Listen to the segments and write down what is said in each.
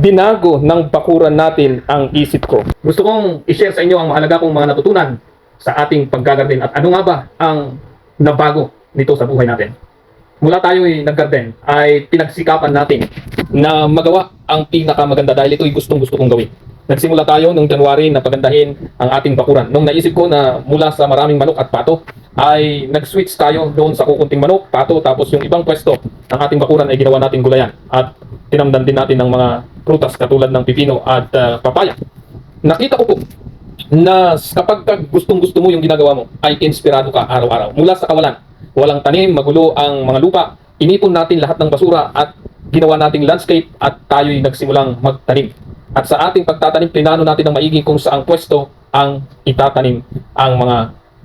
binago ng bakuran natin ang isip ko. Gusto kong i-share sa inyo ang mahalaga kong mga natutunan sa ating paggagarden at ano nga ba ang nabago nito sa buhay natin. Mula tayo ay naggarden ay pinagsikapan natin na magawa ang pinakamaganda dahil ito'y gustong gusto kong gawin. Nagsimula tayo noong January na pagandahin ang ating bakuran. Nung naisip ko na mula sa maraming manok at pato, ay nag-switch tayo doon sa kukunting manok, pato, tapos yung ibang pwesto ng ating bakuran ay ginawa nating gulayan. At tinamdan din natin ng mga prutas katulad ng pipino at ah, papaya. Nakita ko po na kapag ka gustong gusto mo yung ginagawa mo, ay inspirado ka araw-araw. Mula sa kawalan, walang tanim, magulo ang mga lupa, inipon natin lahat ng basura at ginawa nating landscape at tayo'y nagsimulang magtanim. At sa ating pagtatanim, plinano natin ng maigi kung saang pwesto ang itatanim ang mga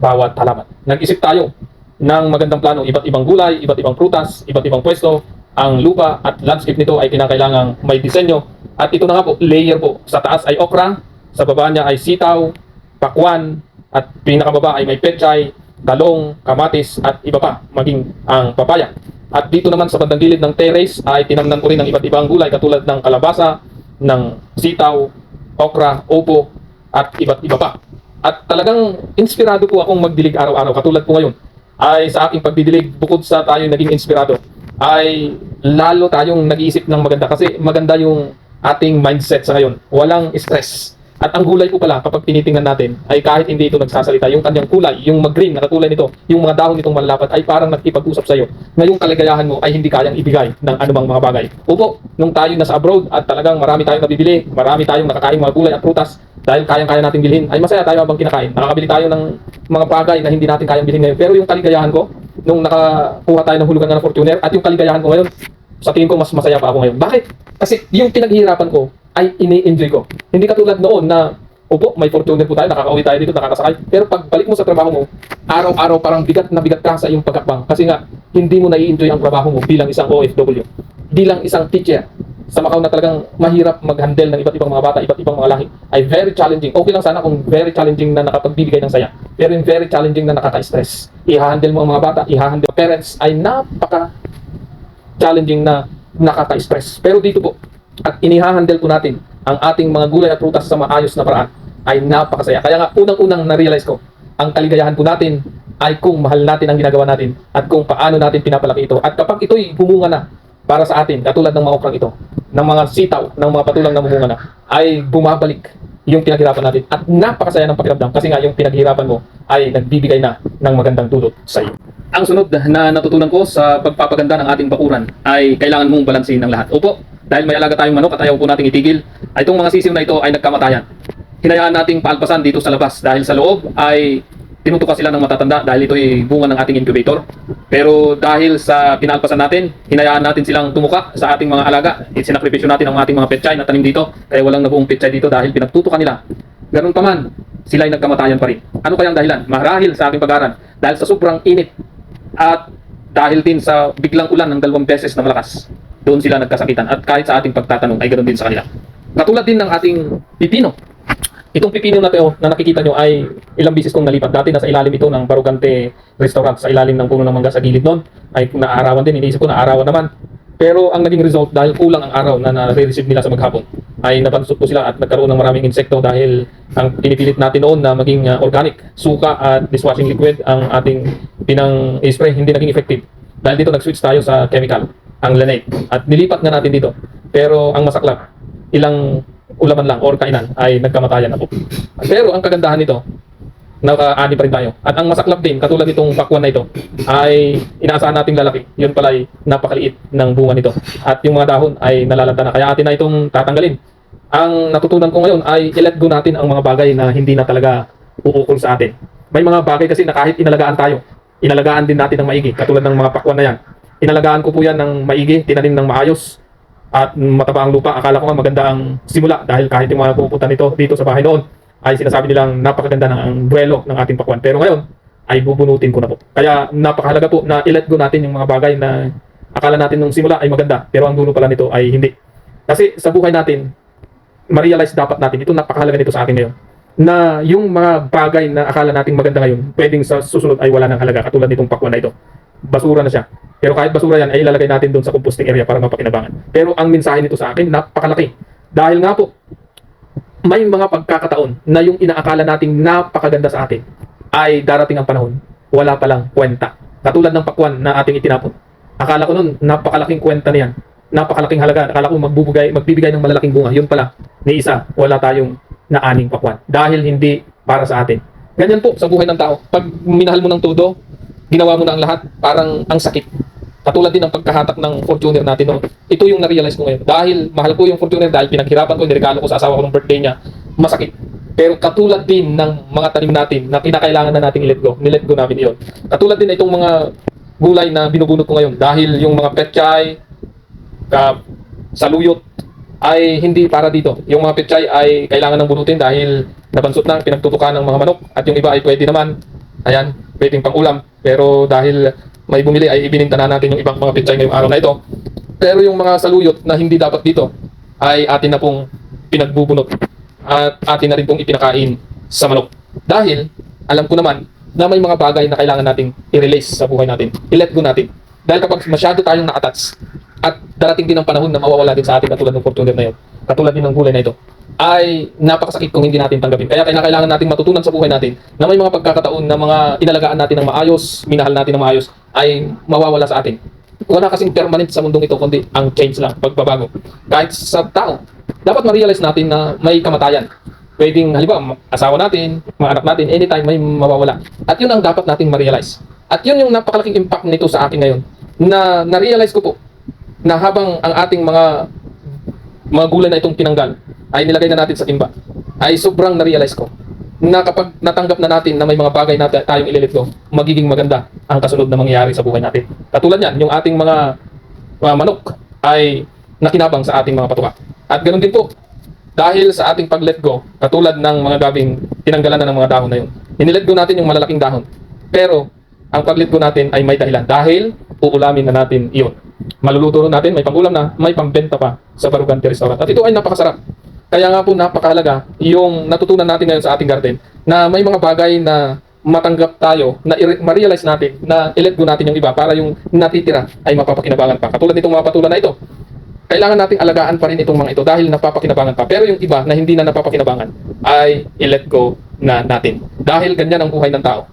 bawat halaman. Nag-isip tayo ng magandang plano, iba't ibang gulay, iba't ibang prutas, iba't ibang pwesto, ang lupa at landscape nito ay kinakailangang may disenyo. At ito na nga po, layer po. Sa taas ay okra, sa baba niya ay sitaw, pakwan, at pinakababa ay may pechay, talong, kamatis, at iba pa, maging ang papaya. At dito naman sa bandang gilid ng terrace ay tinamnan ko rin ng iba't ibang gulay katulad ng kalabasa, ng sitaw, okra, opo, at iba't iba pa. At talagang inspirado po akong magdilig araw-araw katulad po ngayon ay sa aking pagdidilig bukod sa tayo naging inspirado ay lalo tayong nag-iisip ng maganda kasi maganda yung ating mindset sa ngayon. Walang stress. At ang gulay po pala, kapag tinitingnan natin, ay kahit hindi ito nagsasalita, yung kanyang kulay, yung mag-green na katulad nito, yung mga dahon nitong malalapat, ay parang nagkipag-usap sa iyo. Ngayong kaligayahan mo ay hindi kayang ibigay ng anumang mga bagay. Opo, nung tayo nasa abroad at talagang marami tayong nabibili, marami tayong nakakain mga gulay at prutas, dahil kayang-kaya natin bilhin, ay masaya tayo habang kinakain. Nakakabili tayo ng mga bagay na hindi natin kayang bilhin ngayon. Pero yung kaligayahan ko, nung nakakuha tayo ng hulugan ng Fortuner, at yung kaligayahan ko ngayon, sa tingin ko mas masaya pa ako ngayon. Bakit? Kasi yung pinaghihirapan ko ay ini-enjoy ko. Hindi katulad noon na Opo, may Fortuner po tayo, nakakauwi tayo dito, nakakasakay. Pero pag balik mo sa trabaho mo, araw-araw parang bigat na bigat ka sa iyong pagkakbang. Kasi nga, hindi mo nai-enjoy ang trabaho mo bilang isang OFW. Bilang isang teacher, sa Macau na talagang mahirap mag-handle ng iba't ibang mga bata, iba't ibang mga lahi, ay very challenging. Okay lang sana kung very challenging na nakapagbibigay ng saya. Pero yung very challenging na nakaka-stress. I-handle mo ang mga bata, i-handle parents, ay napaka challenging na nakaka-stress. Pero dito po, at inihahandle po natin ang ating mga gulay at prutas sa maayos na paraan ay napakasaya. Kaya nga unang-unang na-realize ko, ang kaligayahan po natin ay kung mahal natin ang ginagawa natin at kung paano natin pinapalaki ito. At kapag ito'y bumunga na para sa atin, katulad ng mga okrang ito, ng mga sitaw, ng mga patulang na bumunga na, ay bumabalik yung pinaghirapan natin. At napakasaya ng pakiramdam kasi nga yung pinaghirapan mo ay nagbibigay na ng magandang dulot sa iyo. Ang sunod na natutunan ko sa pagpapaganda ng ating bakuran ay kailangan mong balansin ng lahat. Opo, dahil may alaga tayong manok at ayaw po nating itigil, ay itong mga sisiw na ito ay nagkamatayan. Hinayaan nating paalpasan dito sa labas dahil sa loob ay tinutuka sila ng matatanda dahil ito ay bunga ng ating incubator. Pero dahil sa pinalpasan natin, hinayaan natin silang tumuka sa ating mga alaga. Sinakripisyo natin ang ating mga petchay na tanim dito. Kaya walang nabuong petchay dito dahil pinagtutukan nila. Ganun pa man, sila ay nagkamatayan pa rin. Ano kayang dahilan? Marahil sa aking pag-aral. Dahil sa sobrang init at dahil din sa biglang ulan ng dalawang beses na malakas, doon sila nagkasakitan. At kahit sa ating pagtatanong ay ganoon din sa kanila. Katulad din ng ating pipino. Itong pipino na to na nakikita nyo ay ilang bisis kong nalipat. Dati nasa ilalim ito ng Barugante Restaurant sa ilalim ng puno ng mangga sa gilid noon. Ay naarawan din, iniisip ko naarawan naman. Pero ang naging result dahil kulang ang araw na nare-receive nila sa maghapon ay napansot po sila at nagkaroon ng maraming insekto dahil ang pinipilit natin noon na maging uh, organic, suka at dishwashing liquid ang ating pinang spray hindi naging effective. Dahil dito nag-switch tayo sa chemical, ang Lanate. At nilipat nga natin dito. Pero ang masaklap, ilang ulaman lang or kainan ay nagkamatayan na po. Pero ang kagandahan nito, naka-ani pa rin tayo. At ang masaklap din, katulad nitong pakwan na ito, ay inaasahan nating lalaki. Yun pala ay napakaliit ng bunga nito. At yung mga dahon ay nalalanta na. Kaya atin na itong tatanggalin. Ang natutunan ko ngayon ay i-let go natin ang mga bagay na hindi na talaga uukol sa atin. May mga bagay kasi na kahit inalagaan tayo, inalagaan din natin ng maigi. Katulad ng mga pakwan na yan. Inalagaan ko po yan ng maigi, tinanim ng maayos, at mataba ang lupa. Akala ko nga maganda ang simula dahil kahit yung mga pupunta nito dito sa bahay noon ay sinasabi nilang napakaganda ng ang buwelo ng ating pakwan. Pero ngayon ay bubunutin ko na po. Kaya napakahalaga po na i-let go natin yung mga bagay na akala natin nung simula ay maganda pero ang dulo pala nito ay hindi. Kasi sa buhay natin, ma-realize dapat natin, ito napakahalaga nito sa akin ngayon, na yung mga bagay na akala nating maganda ngayon, pwedeng sa susunod ay wala nang halaga katulad nitong pakwan na ito. Basura na siya. Pero kahit basura yan, ay ilalagay natin doon sa composting area para mapakinabangan. Pero ang mensahe nito sa akin, napakalaki. Dahil nga po, may mga pagkakataon na yung inaakala nating napakaganda sa atin ay darating ang panahon, wala palang kwenta. Katulad ng pakwan na ating itinapon. Akala ko nun, napakalaking kwenta niyan. Napakalaking halaga. Akala ko magbubigay, magbibigay ng malalaking bunga. Yun pala, ni isa, wala tayong naaning pakwan. Dahil hindi para sa atin. Ganyan po sa buhay ng tao. Pag minahal mo ng todo, ginawa mo na ang lahat, parang ang sakit. Katulad din ng pagkahatak ng Fortuner natin noon. Ito yung na-realize ko ngayon. Dahil mahal ko yung Fortuner dahil pinaghirapan ko, niregalo ko sa asawa ko ng birthday niya, masakit. Pero katulad din ng mga tanim natin na kinakailangan na nating i-let go. Ni-let go namin iyon. Katulad din na itong mga gulay na binubunot ko ngayon. Dahil yung mga petchay, ka, saluyot, ay hindi para dito. Yung mga petchay ay kailangan ng bunutin dahil nabansot na, pinagtutukan ng mga manok. At yung iba ay pwede naman, ayan, pwedeng pang ulam. Pero dahil may bumili ay ibininta na natin yung ibang mga petchay ngayong araw na ito. Pero yung mga saluyot na hindi dapat dito ay atin na pong pinagbubunot at atin na rin pong ipinakain sa manok. Dahil alam ko naman na may mga bagay na kailangan nating i-release sa buhay natin. I-let go natin. Dahil kapag masyado tayong na-attach at darating din ang panahon na mawawala din sa atin katulad ng Fortuner na yun, katulad din ng gulay na ito, ay napakasakit kung hindi natin tanggapin. Kaya kailangan nating matutunan sa buhay natin na may mga pagkakataon na mga inalagaan natin ng maayos, minahal natin ng maayos, ay mawawala sa atin. Wala kasing permanent sa mundong ito, kundi ang change lang, pagbabago. Kahit sa tao, dapat ma-realize natin na may kamatayan. Pwedeng, halimbawa, asawa natin, mga anak natin, anytime may mawawala. At yun ang dapat nating ma-realize. At yun yung napakalaking impact nito sa akin ngayon. Na na-realize ko po na habang ang ating mga mga gulay na itong tinanggal ay nilagay na natin sa timba, ay sobrang na-realize ko na kapag natanggap na natin na may mga bagay na ta- tayong ililit ko, magiging maganda ang kasunod na mangyayari sa buhay natin. Katulad yan, yung ating mga, mga manok ay nakinabang sa ating mga patuka. At ganoon din po, dahil sa ating pag-let go, katulad ng mga gabing tinanggalan na ng mga dahon na yun, inilet go natin yung malalaking dahon. Pero, ang pag-let go natin ay may dahilan dahil uulamin na natin iyon. Maluluto natin, may pangulam na, may pambenta pa sa Barugante Restaurant. At ito ay napakasarap. Kaya nga po napakahalaga yung natutunan natin ngayon sa ating garden na may mga bagay na matanggap tayo, na ma-realize natin, na i-let go natin yung iba para yung natitira ay mapapakinabangan pa. Katulad nitong mga patulan na ito. Kailangan nating alagaan pa rin itong mga ito dahil napapakinabangan pa. Pero yung iba na hindi na napapakinabangan ay i-let go na natin. Dahil ganyan ang buhay ng tao.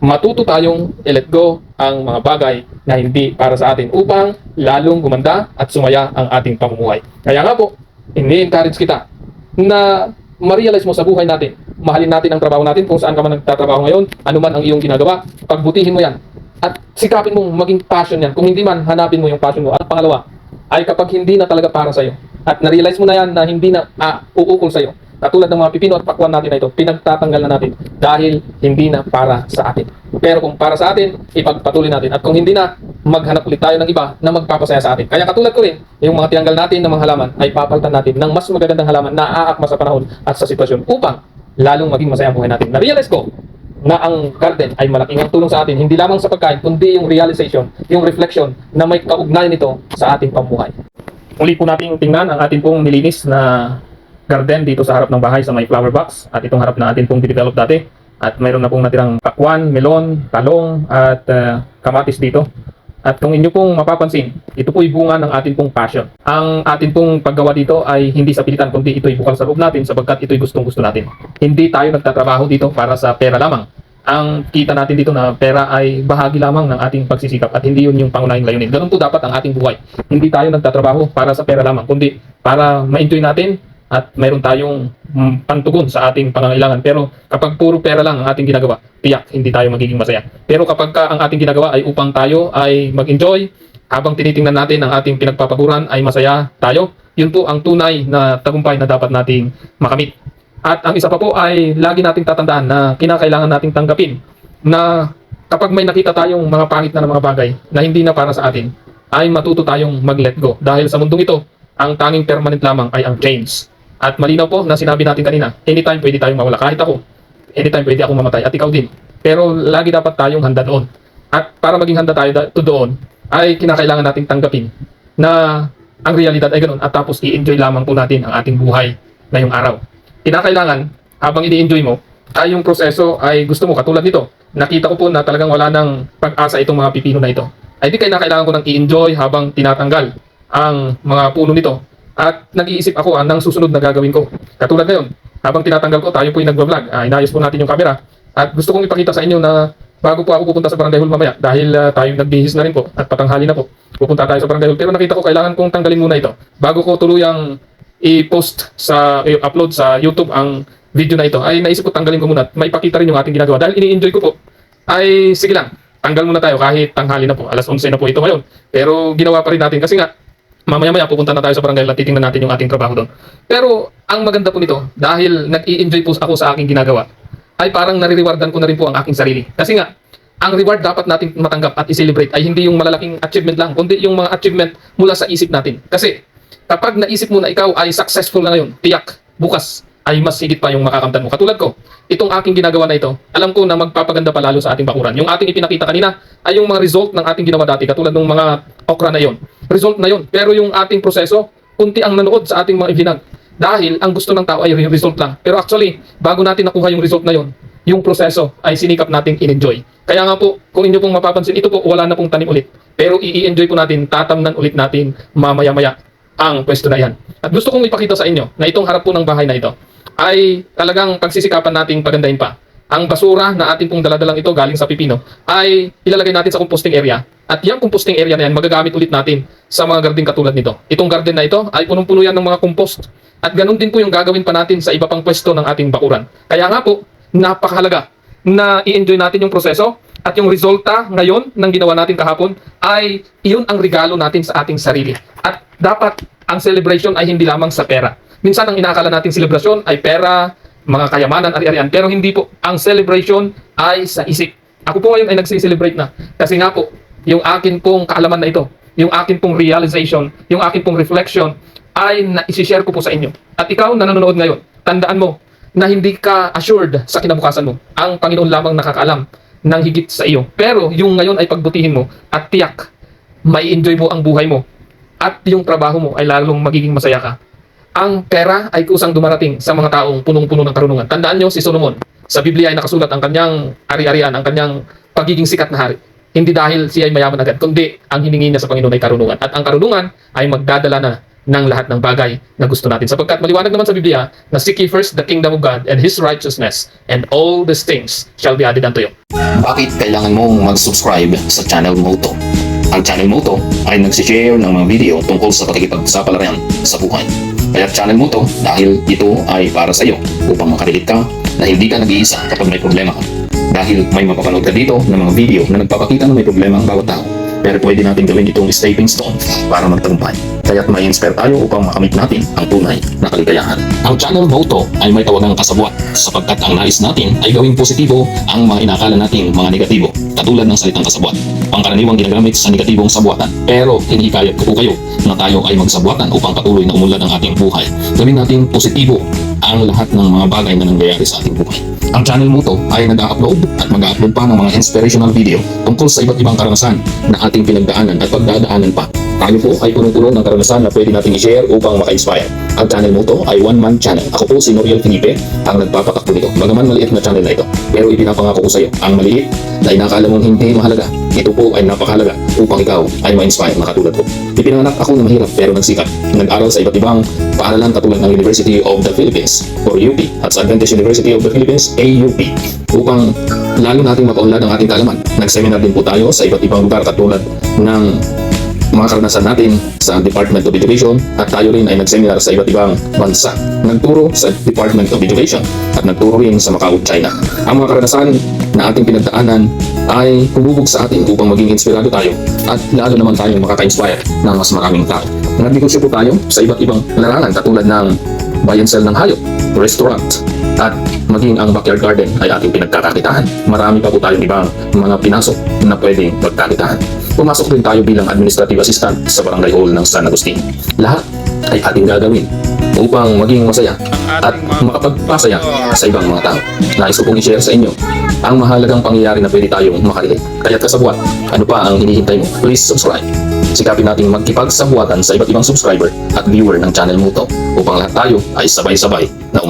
Matuto tayong i-let go ang mga bagay na hindi para sa atin upang lalong gumanda at sumaya ang ating pamumuhay. Kaya nga po, ini-encourage kita na ma-realize mo sa buhay natin. Mahalin natin ang trabaho natin kung saan ka man nagtatrabaho ngayon, ano man ang iyong ginagawa, pagbutihin mo yan. At sikapin mong maging passion yan. Kung hindi man, hanapin mo yung passion mo. At pangalawa, ay kapag hindi na talaga para sa'yo, at na-realize mo na yan na hindi na ah, uukol sa'yo, katulad ng mga pipino at pakwan natin na ito, pinagtatanggal na natin dahil hindi na para sa atin. Pero kung para sa atin, ipagpatuloy natin. At kung hindi na, maghanap ulit tayo ng iba na magpapasaya sa atin. Kaya katulad ko rin, yung mga tinanggal natin ng mga halaman ay papalitan natin ng mas magagandang halaman na aakma sa panahon at sa sitwasyon upang lalong maging masaya ang buhay natin. Na-realize ko na ang garden ay malaking tulong sa atin, hindi lamang sa pagkain, kundi yung realization, yung reflection na may kaugnayan nito sa ating pamuhay. Uli po nating tingnan ang ating pong nilinis na garden dito sa harap ng bahay sa may flower box at itong harap na atin pong dinevelop dati. At mayroon na pong natirang pakwan, melon, talong at uh, kamatis dito. At kung inyo pong mapapansin, ito po ay bunga ng ating pong passion. Ang ating pong paggawa dito ay hindi sa pilitan kundi ito'y bukal sa loob natin sapagkat ito'y gustong gusto natin. Hindi tayo nagtatrabaho dito para sa pera lamang. Ang kita natin dito na pera ay bahagi lamang ng ating pagsisikap at hindi yun yung pangunahing layunin. Ganun po dapat ang ating buhay. Hindi tayo nagtatrabaho para sa pera lamang kundi para ma-enjoy natin at mayroon tayong mm, pantugon sa ating pangangailangan. Pero kapag puro pera lang ang ating ginagawa, tiyak hindi tayo magiging masaya. Pero kapag ka ang ating ginagawa ay upang tayo ay mag-enjoy, habang tinitingnan natin ang ating pinagpapaguran ay masaya tayo, yun po ang tunay na tagumpay na dapat nating makamit. At ang isa pa po ay lagi nating tatandaan na kinakailangan nating tanggapin na kapag may nakita tayong mga pangit na ng mga bagay na hindi na para sa atin, ay matuto tayong mag-let go. Dahil sa mundong ito, ang tanging permanent lamang ay ang change. At malinaw po na sinabi natin kanina, anytime pwede tayong mawala. Kahit ako, anytime pwede akong mamatay. At ikaw din. Pero lagi dapat tayong handa doon. At para maging handa tayo to doon, ay kinakailangan nating tanggapin na ang realidad ay ganun at tapos i-enjoy lamang po natin ang ating buhay ngayong araw. Kinakailangan, habang i-enjoy mo, ay yung proseso ay gusto mo katulad nito. Nakita ko po na talagang wala ng pag-asa itong mga pipino na ito. Ay di kailangan ko nang i-enjoy habang tinatanggal ang mga puno nito At nag-iisip ako ah, ng susunod na gagawin ko. Katulad ngayon, habang tinatanggal ko, tayo po yung nagbablog. Ah, inayos po natin yung camera. At gusto kong ipakita sa inyo na bago po ako pupunta sa Barangay Hall mamaya, dahil ah, tayo nagbihis na rin po at patanghali na po, pupunta tayo sa Barangay Hall. Pero nakita ko kailangan kong tanggalin muna ito. Bago ko tuluyang i-post sa, i-upload sa YouTube ang video na ito, ay naisip ko tanggalin ko muna at maipakita rin yung ating ginagawa. Dahil ini-enjoy ko po, ay sige lang, tanggal muna tayo kahit tanghali na po. Alas 11 na po ito ngayon. Pero ginawa pa rin natin kasi nga, mamaya-maya pupunta na tayo sa barangay at titingnan natin yung ating trabaho doon. Pero ang maganda po nito, dahil nag-i-enjoy po ako sa aking ginagawa, ay parang nare-rewardan ko na rin po ang aking sarili. Kasi nga, ang reward dapat natin matanggap at i-celebrate ay hindi yung malalaking achievement lang, kundi yung mga achievement mula sa isip natin. Kasi kapag naisip mo na ikaw ay successful na ngayon, tiyak, bukas ay mas higit pa yung makakamtan mo. Katulad ko, itong aking ginagawa na ito, alam ko na magpapaganda pa lalo sa ating bakuran. Yung ating ipinakita kanina ay yung mga result ng ating ginawa dati, katulad ng mga okra na yon. Result na yon. Pero yung ating proseso, kunti ang nanood sa ating mga ibinag. Dahil ang gusto ng tao ay yung result lang. Pero actually, bago natin nakuha yung result na yon, yung proseso ay sinikap nating in-enjoy. Kaya nga po, kung inyo pong mapapansin, ito po wala na pong tanim ulit. Pero i-enjoy po natin, tatamnan ulit natin mamaya-maya ang pwesto na yan. At gusto kong ipakita sa inyo na itong harap po ng bahay na ito ay talagang pagsisikapan nating pagandahin pa. Ang basura na ating pong daladalang ito galing sa pipino ay ilalagay natin sa composting area. At yung composting area na yan, magagamit ulit natin sa mga garden katulad nito. Itong garden na ito ay punong-puno yan ng mga compost. At ganun din po yung gagawin pa natin sa iba pang pwesto ng ating bakuran. Kaya nga po, napakahalaga na i-enjoy natin yung proseso at yung resulta ngayon ng ginawa natin kahapon ay iyon ang regalo natin sa ating sarili. At dapat ang celebration ay hindi lamang sa pera. Minsan ang inaakala nating celebration ay pera, mga kayamanan, ari-arian. Pero hindi po. Ang celebration ay sa isip. Ako po ngayon ay nagsi-celebrate na. Kasi nga po, yung akin pong kaalaman na ito, yung akin pong realization, yung akin pong reflection, ay na-share ko po sa inyo. At ikaw na nanonood ngayon, tandaan mo na hindi ka assured sa kinabukasan mo. Ang Panginoon lamang nakakaalam ng higit sa iyo. Pero yung ngayon ay pagbutihin mo at tiyak, may enjoy mo ang buhay mo. At yung trabaho mo ay lalong magiging masaya ka. Ang pera ay kusang dumarating sa mga taong punong-puno ng karunungan. Tandaan nyo si Solomon. Sa Biblia ay nakasulat ang kanyang ari-arian, ang kanyang pagiging sikat na hari. Hindi dahil siya ay mayaman agad, kundi ang hiningi niya sa Panginoon ay karunungan. At ang karunungan ay magdadala na ng lahat ng bagay na gusto natin. Sapagkat maliwanag naman sa Biblia na seek ye first the kingdom of God and His righteousness and all these things shall be added unto you. Bakit kailangan mong mag-subscribe sa channel mo to? Ang channel mo to ay nagsishare ng mga video tungkol sa pakikipagsapalaran sa buhay. Kaya channel mo to dahil ito ay para sa iyo upang makarilit ka na hindi ka nag-iisa kapag may problema ka. Dahil may mapapanood ka dito ng mga video na nagpapakita na may problema ang bawat tao. Pero pwede natin gawin itong stepping stone para magtagumpay. Kaya't may inspire tayo upang makamit natin ang tunay na kaligayahan. Ang channel motto ay may tawagang kasabwat sapagkat ang nais natin ay gawing positibo ang mga inakala nating mga negatibo katulad ng salitang kasabwat. Pangkaraniwang ginagamit sa negatibong sabwatan. Pero hinikayat ko po kayo na tayo ay magsabwatan upang patuloy na umunlad ang ating buhay. Gawin natin positibo ang lahat ng mga bagay na nangyayari sa ating buhay. Ang channel mo to ay nag-upload at mag-upload pa ng mga inspirational video tungkol sa iba't ibang karanasan na ating pinagdaanan at pagdadaanan pa. Tayo po ay punong-puno ng karanasan na pwede nating i-share upang maka-inspire. Ang channel mo to ay one-man channel. Ako po si Noriel Felipe, ang nagpapatakbo nito. Bagaman maliit na channel na ito, pero ipinapangako ko sa iyo, ang maliit na inakala mong hindi mahalaga, ito po ay napakahalaga upang ikaw ay ma-inspire na katulad ko. Ipinanganak ako na mahirap pero nagsikap. Nag-aral sa iba't ibang paaralan katulad ng University of the Philippines or UP at sa Adventist University of the Philippines AUP upang lalo nating mapaunlad ang ating kaalaman. Nag-seminar din po tayo sa iba't ibang lugar katulad ng mga karanasan natin sa Department of Education at tayo rin ay nag-seminar sa iba't ibang bansa. Nagturo sa Department of Education at nagturo rin sa Macau, China. Ang mga karanasan na ating pinagdaanan ay humubog sa atin upang maging inspirado tayo at lalo naman tayong makaka-inspire ng mas maraming tao. Nagnegosyo po tayo sa iba't ibang larangan katulad ng buy and sell ng hayop, restaurant, at maging ang backyard garden ay ating pinagkakakitaan. Marami pa po tayong ibang mga pinasok na pwedeng magkakitaan. Pumasok din tayo bilang administrative assistant sa barangay hall ng San Agustin. Lahat ay ating gagawin upang maging masaya at makapagpasaya sa ibang mga tao. Nais ko pong i-share sa inyo ang mahalagang pangyayari na pwede tayong makarelate. Kaya kasabwat, ano pa ang hinihintay mo? Please subscribe. Sikapin nating magkipagsabuatan sa iba't ibang subscriber at viewer ng channel mo to upang lahat tayo ay sabay-sabay na umas